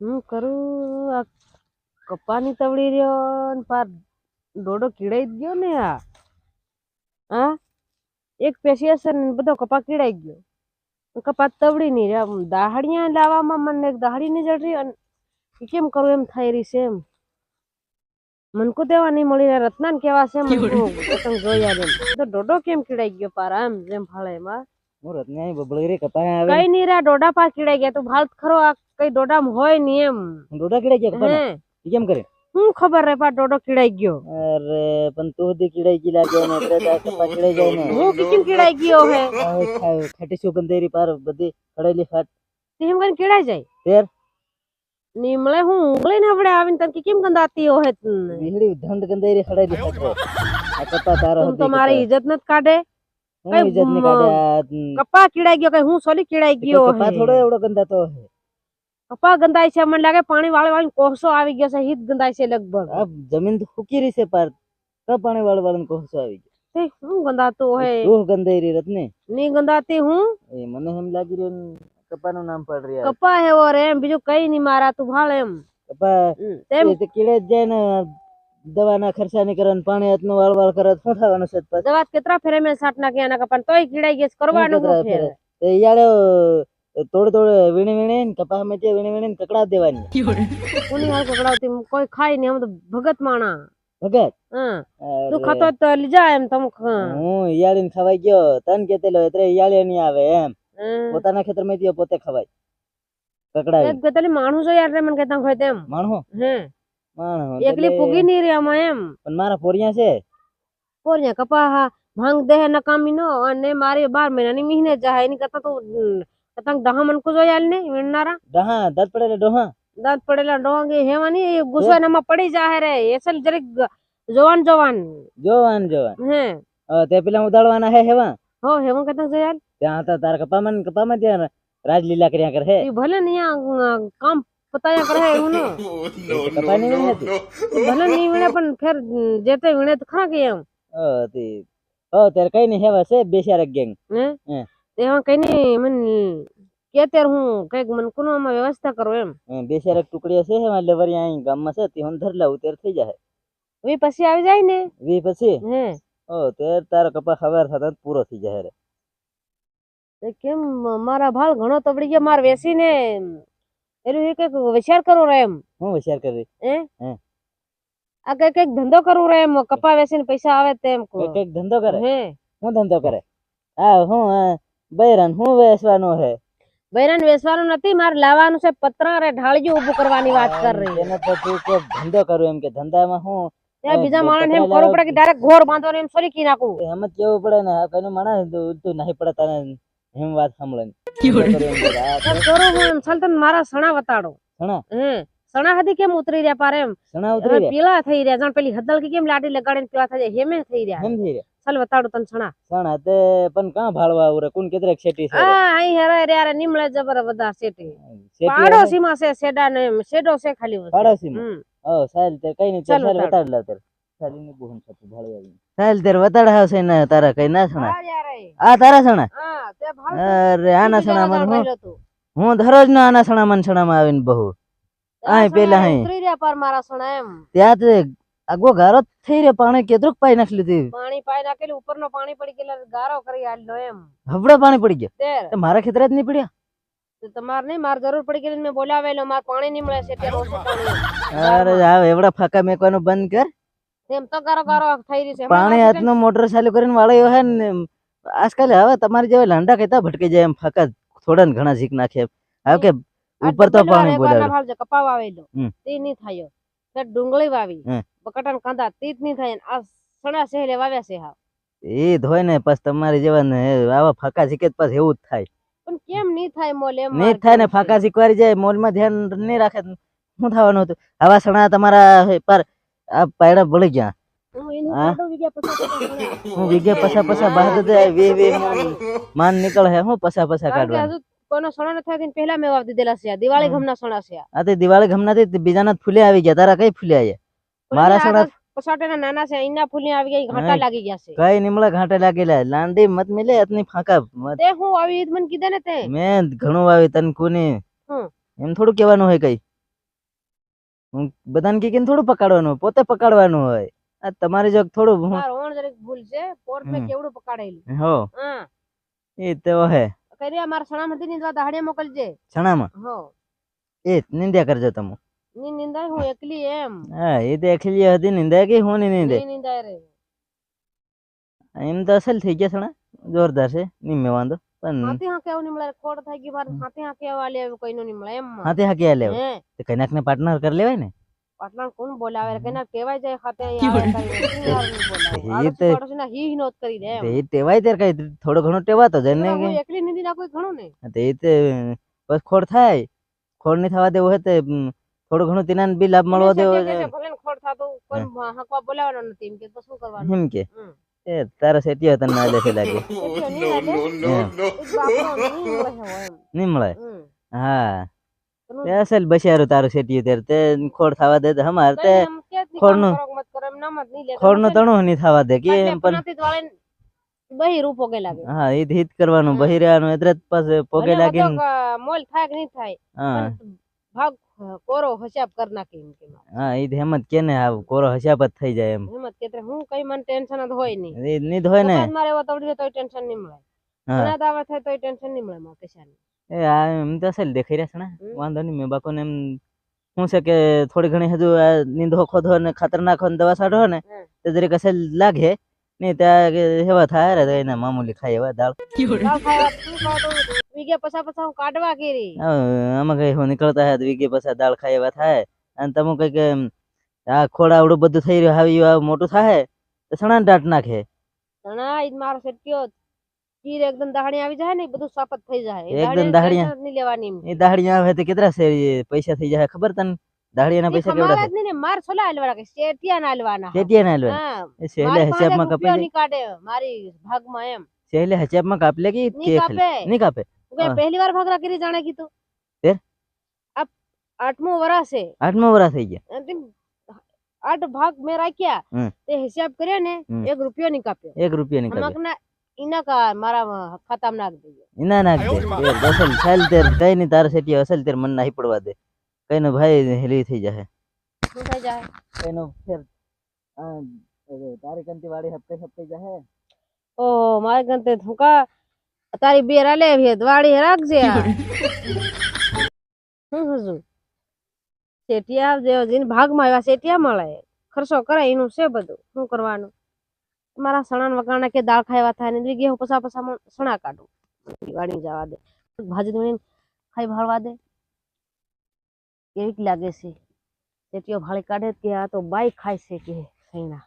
હું કરું? આ કપાની તવડી રહ્યો ને પાર ડોડો કીડાઈ જ ગયો ને આ. હા? એક પેશી હશે ને બધો કપા કીડાઈ ગયો. કપા તવડી નહીં રહ્યા. આમ દાહડિયા લાવવામાં મને એક દાહડી નહીં જડ રહી અને ઈ કેમ કરું? એમ થઈ રહી છે એમ. મનકુ દેવા નહીં મળી રહ્યા રત્નાન કેવા છે? મનકુ પતંગ જોયા એમ. તો ડોડો કેમ કીડાઈ ગયો પાર આમ જેમ ફાળે એમાં? હું રત્નાઈ બબળી રે કપાય આવે. કઈ નહીં રહ્યા ડોડા પા કીડાઈ ગયા. તું ભાલ ખરો આ કઈ ડોડામાં હોય નહીં એમ. ડોડા કીડાઈ ગયા કપાના હે. ઈ કેમ કરે? હું ખબર રે પા ડોડો કીડાઈ ગયો. અરે પણ તું દી કીડાઈ ગઈ લાગે ને એટલે તાર કપા કીડાઈ જાય ને. હું કેમ કીડાઈ ગયો હે? હવે ખા- ખાટી સુગંધેરી પાર બધી ખડેલી ખાટ. તેમ કરીને કીડાઈ જાય? તેર નીમળે હું ઉંગળી ને હવડે આવીને તને કેમ ગંદાતી હોય તને? વીહડી ધંડ ગંધેરી ખડેલી ખાટ રે આ કપા તારો તું હતી તો મારી ઇજ્જત નથી કાઢે. હું ઇજ્જતની કાઢે આ, હમ, કપા કીડાઈ ગયો કઈ હું સોલી કીડાઈ એ ગયો કપા હે. થોડો એવડો ગંદાતો હે. કપા ગંદાય છે મને લાગે પાણી વાળી વાળી કોસો આવી ગયો છે હિત ગંદાય છે લગભગ. આ જમીન તો ફૂકી રહી છે પર તો પાણી વાળી વાળી કોહસો આવી ગયો. તે હું હે શું ગંદાઈ રહી રત્ને? ની ગંદાતી હું? એ મને એમ લાગી રહ્યું કપાનું નામ પડ રહ્યા. કપા હે ઓર એમ બીજું કઈ નહીં મારા તું ભાળ એમ. કપા તેમ. કીડે જાય ને દવાના ખર્ચા નહીં કરે ને પાણી હાથનું વાળ વાળ કરે શું થવાનું છે દવા કેટલા ફેરે મેં સાટ નાખ્યા એના કપા તોય કીડાઈ ગયા કરવાનું ફેર? ફેરે? તોડ તોડ વીણી વીણી ને કપા માં વીણી વીણી ને કકડા દેવાની. કોની હાલ પકડાવતી કોઈ ખાય ને આમ તો ભગત માણા. ભગત? તું ખાતો તો લીજા એમ તમ હું. ઈયાળી ને ખવાઈ ગયો. તન કેતેલો એટલે ઈયાળી નહીં આવે એમ. પોતાના ખેતરમાં પોતે ખવાય. કકડાવી. ગતલી માણું જો યાર રે મને કેતા હોય તેમ. માણું હે? માણું એકલી પૂગી નહીં રે આમાં એમ. પણ મારા પોરિયા છે. પોરિયા કપા હા ભાંગ દે નકામી નો અને મારી બાર મહિનાની મહિને જાય એની કરતા તો કતંગ દહા મનકુ કો જો યાર ને વિણનારા. ડહા દાંત પડેલા ડોહા. દાંત પડેલા ડોંગે હેવાની એ ગુસ્સાનામાં પડી જાય રે. એસલ જરીક જોવાન જોવાન. જોવાન જોવાન. હે. હવે તે પેલા ઉદાડવાના હે હેવા? હો હેવા કતંગ જો યાર? ત્યાં હતા તાર કપામાં કપામાં ત્યાં રાજલીલા કર્યા કરે હે. ભલે ને કામ પતાયા કરે એવું નો. કપાની નહીં હતી. ભલે નહીં વીણે પણ ફેર જે તે વીણે તો ખરા કે એમ. ઓ તે ઓ ત્યારે કઈ નહીં હેવા છે બેસારક ગેંગ. હે. તેમાં કઈ નઈ મને કે અત્યારે હું કંઈક મને કુનવામાં વ્યવસ્થા કરો એમ. બેસારક ટુકડીઓ છે હેવા એટલે વરી અહીં ગામમાં છે તે હું ધર લાવું ત્યારે થઈ જાય વી પછી આવી જાય ને? વી પછી? હે. ઓ ત્યારે તારો કપા ખબર થતા પૂરો થઈ જાય રે. તે કેમ મારા ભાળ ઘણો તબડી ગયો માર વેસીને એનું એ કંઈક વિચાર કરો રે એમ. હું વિચાર કરી હે? હે. આ કંઈક કંઈક ધંધો કરવું રે એમ કપા વેસીને પૈસા આવે તેમ કંઈક ધંધો કરે? હે. હું ધંધો કરે? હા હું આ બૈરાન હું વેસવાનો હે? બૈરન વેસવાનો નથી મારે લાવવાનું છે પતરા રે ઢાળજી ઊભું કરવાની વાત કર રહી. એને તો તું કે ધંધો કરું એમ કે ધંધામાં હું? ત્યાં બીજા માણસ એમ કરવું પડે કે ડાયરેક્ટ ઘોર બાંધવાનું એમ સોરી કી નાખું. એમ જ કેવું પડે ને આ માણસ તું નહીં પડે તને એમ વાત સાંભળે સણા કરું હું એમ ચાલ તને મારા સણા વતાડો. હમ સણા હતી કેમ ઉતરી રહ્યા પાર એમ? સણા ઉતરી રહ્યા? પેલા થઈ રહ્યા જાણ પેલી હદલ કે કેમ લાડી લગાડીને પેલા થઈ જાય હેમે થઈ રહ્યા. હેમ થઈ રહ્યા? ચાલ વતાડો તને સણા સણા તે પણ કાં ભાળવા આવરે? કોણ કેતરેક શેટી છે? આ અહીં હેરા રે યાર નિમળે જબર બધા શેટી. પાડોશીમાં છે સેડા ને શેડો છે ખાલી. પાડોશીમાં? હમ. ઓ સાહેલ તે કઈ નહીં ચાલ. વતાડ લાવ તાર સાલી ની બુહન સાથે ભાળી આવી સાહેલ તેર વતાડ આવશે ને તારા કઈ ના સણા હા. આ તારા સણા હા, તે ભાવ અરે આના સણા મન હું. હું દરરોજ નો આના સણા મન સણામાં આવીને બહુ. આ આય પેલા સણા. ઉતરી રહ્યા પાર મારા સણા એમ. ત્યાં તે આગો ગારો થઈ રહ્યો પાણી કેદરુક પાઈ નાખી લીધી. પાણી પાઈ નાખેલું ઉપરનો પાણી પડી ગયેલા ગારો કરી આલ્યો એમ. હવડો પાણી પડી ગયા. તે મારા ખેતરે જ નહીં પડ્યા? તો તમારે નહીં મારે જરૂર પડી ગયેલી ને મેં બોલાવેલો મારે પાણી નહીં મળે છે ત્યારે અરે આ એવડા ફાકા મેકવાનું બંધ કર. એમ તો ગારો ગારો થઈ રહી છે. પાણી વાંચી મોટર ચાલુ કરીને વાળ્યો હે ને આજકાલ હવે તમારી જેવા લાંડા કહેતા ભટકી જાય એમ ફાકા થોડા ને ઘણા ઝીક નાખે હવે કે ઉપર તો પાણી કપાવ આવેલો. તે નહીં થયો. તે ડુંગળી વાવી. હમ. ને કાંદા તીત નહીં થાય આ સણા સહેલે વાવ્યા છે હા. એ ધોય ને પછી તમારી જેવા ને આવા ફાકા ઝીકે પછી એવું જ થાય. પણ કેમ નહીં થાય મોલ એમ નહીં થાય ને ફાકા ઝીકવારી જાય મોલમાં ધ્યાન નહીં રાખે શું થવાનું હતું? આવા સણા તમારા પર આ પાયડા બળી ગયા. હા? વીઘે પસા પસા બહાર દે વે વી માન નીકળ હે હું પસા પસા કાઢવાનું. હજુ કોઈનો સણો નથી થયો પહેલા મેં વાવી દીધેલા છે દિવાળી. ગમના સણા છે આ. તે દિવાળી ગમના થી બીજાના ફૂલે આવી ગયા. તારા કઈ ફૂલે આવ્યા મારા સણા પછાટેના નાના છે અહીંના ફૂલે આવી ગઈ ઘાટા લાગી ગયા છે. કઈ નિમળા ઘાટે લાગેલા લાંડી મત મિલે અતની ફાંકા તે હું આવી મને કીધે ને તે. મેં ઘણું આવી તન કોની. હમ. એમ થોડું કહેવાનું હોય કઈ. હું બધાને કેમ થોડું પકડવાનું પોતે પકડવાનું હોય. આ તમારે જો થોડું હું ઓણ જરીક ભૂલ છે. પોર મે કેવડું પકાડેલું? હો. હા. એ તો હે. કરી મારા સણા હતી ની દાહડે મોકલજે. સણામાં હો. એ નિંદ્યા કરજો તમે. ની નિંદાય હું એકલી એમ. હા એ તો એકલી હતી નિંદા કે હું ની નિંદે? ની નિંદાય રે. એમ તો અસલ થઈ ગયા સણા જોરદાર છે નિમે વાંધો. પણ હાથી હા કેવું નહીં મળે ખોડ થઈ ગઈ મારે હાથી હા કેવા લે કઈ નું નહીં મળે એમ. હાથે હા લેવ. હે. તો કનાક ને પાર્ટનર કરી લેવાય ને? પાટલાણ કોણ બોલાવે? કે ના કેવાય જાય ખાતે? એ તે- હી હી નોત કરી દે એ તેવાય ત્યારે કઈ થોડો ઘણો ટેવાતો જાય ને કે? એકલી નીંદી ના કોઈ ઘણો નહીં. તે એ તે બસ ખોડ થાય. ખોડ નહીં થવા દેવો હે તે થોડો ઘણો તેના બી લાભ મળવા દેવો છે, ભલે ખોડ થાતું કોઈ હકવા બોલાવવાનો નથી એમ કે તો શું કરવાનું? એમ કે? એ તારા સેટિયો તને ના લેખે લાગે. નહીં મળે. હા. અસલ બસિયારું તારું સેટીયું ત્યારે તે ખોડ થવા દે તો હમાર તે ખોડનું- કામ કરો, મત કરો, એમ નામ જ નહીં લેતા. ખોડનું તણું નહીં થવા દે કે એમ પણ પનાતી જ વાળીને બહી રૂપો કે લાગે હા એ હિત કરવાનું હમ. એટલે પાસે પોગે ભલે લાગીને બધો, અ, મોલ થાય કે નહીં થાય હા. ભાગ કોરો હસાબ કરી નાખી એમ કે હા એ હેમત કે ને આ કોરો હસાબ જ થઈ જાય એમ. હિંમત કે તે હું કઈ મને ટેન્શન જ હોય નહીં. ની ધોય હોય ને. મારે એવો તવડી તોય ટેન્શન નહીં મળે. અનાજ આવે થાય તોય ટેન્શન નહીં મળે મારે કશાની. એ આ એમ તો અસલ દેખાઈ રહ્યા છે ને. વાંધો નહીં મેં બાકોને એમ શું છે કે થોડી ઘણી હજુ આ નીંદો ખોદો ને ખાતર નાખો ને દવા છાંટો ને. તો જરીક અસલ લાગે નહીં ત્યાં એવા થાય રે એના મામૂલી ખાય એવા દાળ. વીગે પછા પછા હું કાઢવા કેરી આમાં કઈ હું નીકળતા હે વીગે વીઘે દાળ ખાય એવા થાય. અને તમે કઈ કે આ ખોડ આવડું બધું થઈ રહ્યું આવી મોટું થાય તો સણા દાટ નાખે. સણા ઈ મારો સેટ્યો કીર એકદમ દાહણી આવી જાય ને બધું સાપત થઈ જાય એકદમ દાહણીયા. નહીં લેવાની. એ દાહડિયા આવે તો કેટલા છે પૈસા થઈ જાય ખબર તને? દાહડિયાના ઈ પૈસા કેવડા નહીં ને માર છોલા હાલવાના કે શેઠિયા ના હાલવાના. છે ચેટિયા ના લેવા હા એ સહેલે મારી પાસે હસાબમાં કાપી નહીં કાઢે મારી ભાગમાં એમ. સહેલે હસાબમાં કાપ લે કે? કાપે. નહીં કાપે? પહેલી વાર ભાગરા કરી જાણે કીધું? તે? આઠમો વરસ છે. આઠમા વરા થઈ ગયા. આઠ ભાગ મેં રાખ્યા. તે હિસાબ કર્યો ને એક રૂપિયો નહીં કાપ્યો. એક રૂપિયો નહીં ઇના કા મારા ખાતામાં નાખ દેજો ના નાખ દે. એ અસલ ચાલ તેર કઈ નહીં તારા સેટિયા અસલ તેર મન નહીં પડવા દે. કઈ નો ભાઈ હેલી થઈ જાય શું થઈ જાય કઈ નો ફેર આ, એ તારી કંતી વાળી હપ્તે હપ્તે જાય ઓ મારે ગણતે થુકા તારી બેરા લે ભે વાડી રાખજે આ. હું હજુ? શેઠિયા જેવો જીન ભાગમાં આવ્યા શેઠિયા મળે. ખર્ચો કરે એનું છે બધું. શું કરવાનું? મારા સણા વગાણા કે દાળ ખાવા થાય ને ગેહું પસા પસા સણા કાઢું. વાડી જવા દે. ભાજી ધોઈને ખાઈ ભાળવા દે. એવી લાગે છે. શેઠિયો ભાળી કાઢે કે આ તો બાઈ ખાય છે કે સૈના